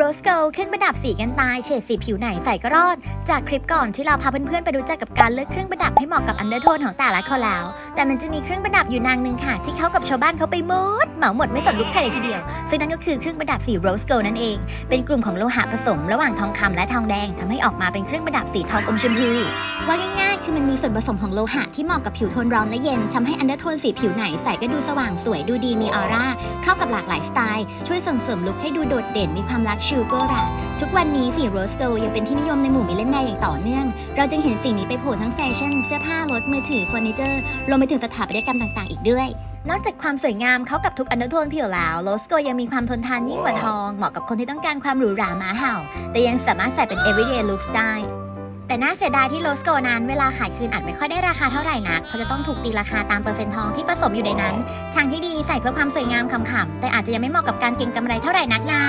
Rose Gold เครื่องประดับสีกันตาย เฉดสีผิวไหนใส่ก็รอด จากคลิปก่อนที่เราพาเพื่อนๆ ไปรู้จักกับการเลือกเครื่องประดับให้เหมาะกับอันเดอร์โทนของแต่ละคนแล้ว แต่มันจะมีเครื่องประดับอยู่นางหนึ่งค่ะ ที่เข้ากับชาวบ้านเขาไปหมดเหมาหมดไม่สนลุกใครเลยทีเดียว ซึ่งนั่นก็คือเครื่องประดับสี Rose Gold นั่นเอง เป็นกลุ่มของโลหะผสม ระหว่างทองคำและทองแดงทำให้ออกมาเป็นเครื่องประดับสีทองอมชมพูว่าง่ายๆคือมันมีส่วนผสมของโลหะที่เหมาะกับผิวโทนร้อนและเย็นทำให้อันเดอร์โทนสีผิวไหนใส่ก็ดูสว่างสวยดูดีมีออร่าเข้ากับหลากหลายสไตล์ช่วยส่งเสริมลุคให้ดูโดดเด่นมีความลักชโกราทุกวันนี้สีโรสโกยังเป็นที่นิยมในหมู่มิเลนเนียอย่างต่อเนื่อง เราจึงเห็นสิ่งนี้ไปโผล่ทั้งแฟชั่น เสื้อผ้ารถมือถือเฟอร์นิเจอร์รวมไปถึงสถาปัตยกรรมต่างๆ อีกด้วย นอกจากความสวยงามเข้ากับทุกอนเดอร์โทนผิวแล้วโรสโกยังมีความทนทานยิ่งกว่าทอง เหมาะกับคนที่ต้องการความหรูหราหมาเห่า แต่ยังสามารถใส่เป็น everyday looks ได้แต่น่าเสียดายที่โรสโกนั้นเวลาขายคืนอาจไม่ค่อยได้ราคาเท่าไหร่นักเพราะจะต้องถูกตีราคาตามเปอร์เซ็นต์ทองที่ผสมอยู่ในนั้น ทางที่ดีใส่เพื่อความสวยงามขำๆแต่อาจจะยังไม่เหมาะกับการเก็งกำไรเท่าไหร่นักนะ